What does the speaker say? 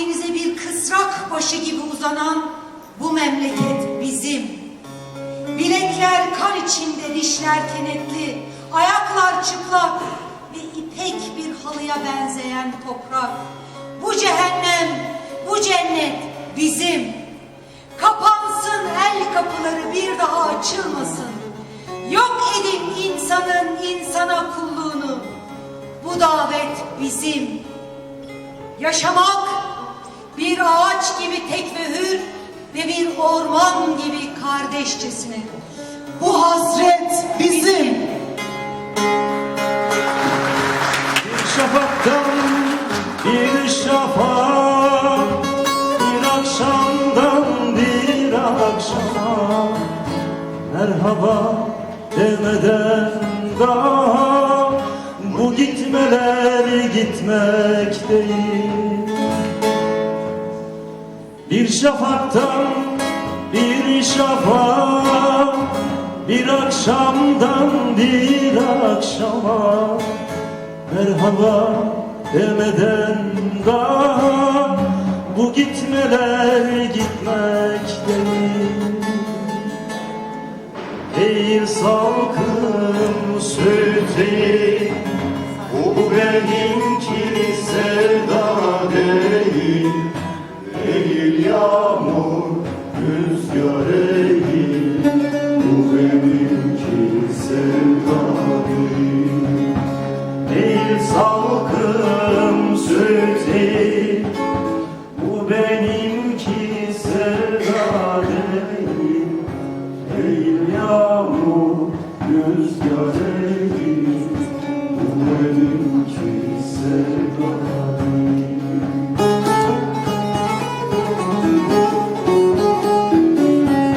Akdeniz'e bir kısrak başı gibi uzanan bu memleket bizim. Bilekler kan içinde, dişler kenetli, ayaklar çıplak ve ipek bir halıya benzeyen toprak. Bu cehennem, bu cennet bizim. Kapansın el kapıları bir daha açılmasın. Yok edin insanın insana kulluğunu. Bu davet bizim. Yaşamak gibi tek ve ve bir orman gibi kardeşçesine. Bu hasret bizim. Bir şafaktan bir şafak Bir akşamdan bir akşama Merhaba demeden daha Bu gitmeler gitmek değil Bir şafaktan bir şafak Bir akşamdan bir akşama. Merhaba demeden daha Bu gitmeler gitmek değil. Değil salkım Bu beni salkım sözü. Bu benimki sevda değil Değil yağmur rüzgar